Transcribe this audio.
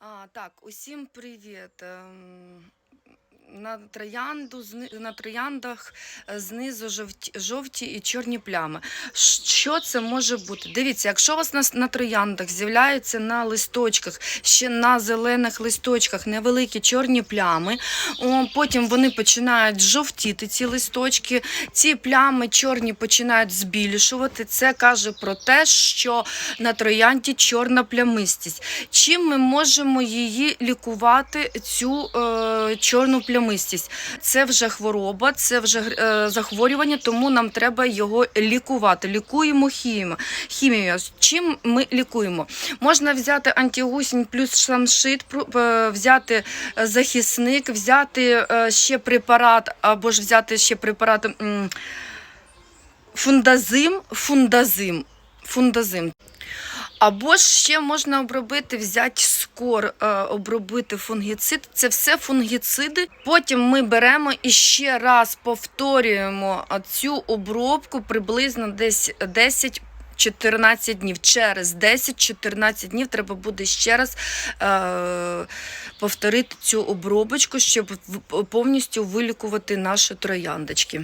А, так, усім привіт. На троянду на трояндах е, знизу жовті, жовті і чорні плями. Що це може бути? Дивіться, якщо у вас на, на трояндах з'являються на листочках, ще на зелених листочках невеликі чорні плями, о, потім вони починають жовтіти ці листочки, ці плями чорні починають збільшувати. Це каже про те, що на троянді чорна плямистість. Чим ми можемо її лікувати, цю е, чорну плямистість? Це вже хвороба, це вже е, захворювання, тому нам треба його лікувати. Лікуємо хімію. хімією. Чим ми лікуємо? Можна взяти антигусінь плюс шамшит, е, взяти е, захисник, взяти ще препарат, або ж взяти ще препарат фундазим, фундазим, фундазим. Або ж ще можна обробити, взяти скор, е, обробити фунгіцид. Це все фунгіциди. Потім ми беремо і ще раз повторюємо цю обробку приблизно десь 10 14 днів. Через 10-14 днів треба буде ще раз е, повторити цю обробочку, щоб повністю вилікувати наші трояндочки.